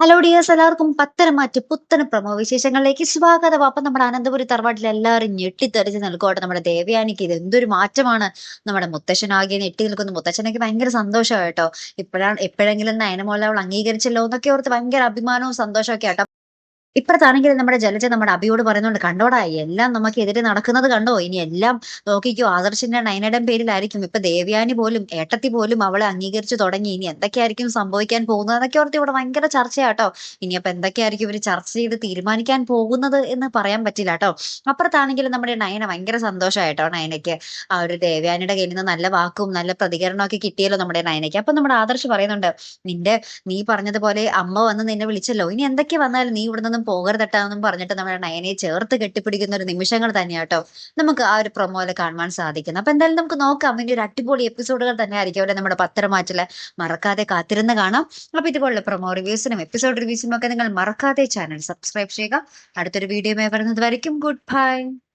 Hello dears എല്ലാവർക്കും Patharamattu പുത്തന promo വിശേഷങ്ങളിലേക്ക് സ്വാഗതം. അപ്പൊ നമ്മുടെ അനന്തപുരി തറവാട്ടിൽ എല്ലാവരും ഞെട്ടിത്തെറിച്ച് നിൽക്കോട്ടെ നമ്മുടെ ദേവയാനിക്ക്. ഇത് എന്തൊരു മാറ്റമാണ്. നമ്മുടെ മുത്തശ്ശനാകെ ഞെട്ടി നിൽക്കുന്നു. മുത്തശ്ശനൊക്കെ ഭയങ്കര സന്തോഷമാണ് ഇപ്പോഴാണ് എപ്പോഴെങ്കിലും നയനമോളെ അവൾ അംഗീകരിച്ചല്ലോ എന്നൊക്കെ ഓർത്ത് ഭയങ്കര അഭിമാനവും സന്തോഷമൊക്കെ ആട്ടോ. ഇപ്പുറത്താണെങ്കിൽ നമ്മുടെ ജലജ നമ്മുടെ അഭിയോട് പറയുന്നുണ്ട് കണ്ടോടാ എല്ലാം നമുക്ക് എതിരെ നടക്കുന്നത് കണ്ടോ? ഇനി എല്ലാം നോക്കിക്കോ ആദർശിന്റെ നയനയുടെ പേരിലായിരിക്കും. ഇപ്പൊ ദേവ്യാനി പോലും ഏട്ടത്തി പോലും അവളെ അംഗീകരിച്ചു തുടങ്ങി. ഇനി എന്തൊക്കെയായിരിക്കും സംഭവിക്കാൻ പോകുന്നത് എന്നൊക്കെ ഓർത്ത് ഇവിടെ ഭയങ്കര ചർച്ചയാട്ടോ. ഇനിയപ്പോ എന്തൊക്കെയായിരിക്കും ഇവർ ചർച്ച ചെയ്ത് തീരുമാനിക്കാൻ പോകുന്നത് എന്ന് പറയാൻ പറ്റില്ല കേട്ടോ. അപ്പുറത്താണെങ്കിൽ നമ്മുടെ നയന ഭയങ്കര സന്തോഷമായിട്ടോ നയനയ്ക്ക്? ആ ഒരു ദേവ്യാനിയുടെ കയ്യിൽ നിന്ന് നല്ല വാക്കും നല്ല പ്രതികരണമൊക്കെ കിട്ടിയല്ലോ നമ്മുടെ നയനയ്ക്ക്. അപ്പൊ നമ്മുടെ ആദർശ് പറയുന്നുണ്ട് നിന്റെ നീ പറഞ്ഞതുപോലെ അമ്മ വന്ന് നിന്നെ വിളിച്ചല്ലോ. ഇനി എന്തൊക്കെ വന്നാലും നീ ഇവിടെ നിന്നും പോകരുതട്ടാന്നും പറഞ്ഞിട്ട് നമ്മുടെ നയനെ ചേർത്ത് കെട്ടിപ്പിടിക്കുന്ന ഒരു നിമിഷങ്ങൾ തന്നെയാട്ടോ നമുക്ക് ആ ഒരു പ്രൊമോയിൽ കാണുവാൻ സാധിക്കുന്നത്. അപ്പൊ എന്തായാലും നമുക്ക് നോക്കാം. ഇനി ഒരു അടിപൊളി എപ്പിസോഡുകൾ തന്നെ ആയിരിക്കും അല്ലെ നമ്മുടെ പത്രമാറ്റിൽ മറക്കാതെ കാത്തിരുന്ന് കാണാം. അപ്പൊ ഇതുപോലുള്ള പ്രൊമോ റിവ്യൂസിനും എപ്പിസോഡ് റിവ്യൂസിനും ഒക്കെ നിങ്ങൾ മറക്കാതെ ചാനൽ സബ്സ്ക്രൈബ് ചെയ്യുക. അടുത്തൊരു വീഡിയോ വരുന്നത് വരയ്ക്കും ഗുഡ് ബൈ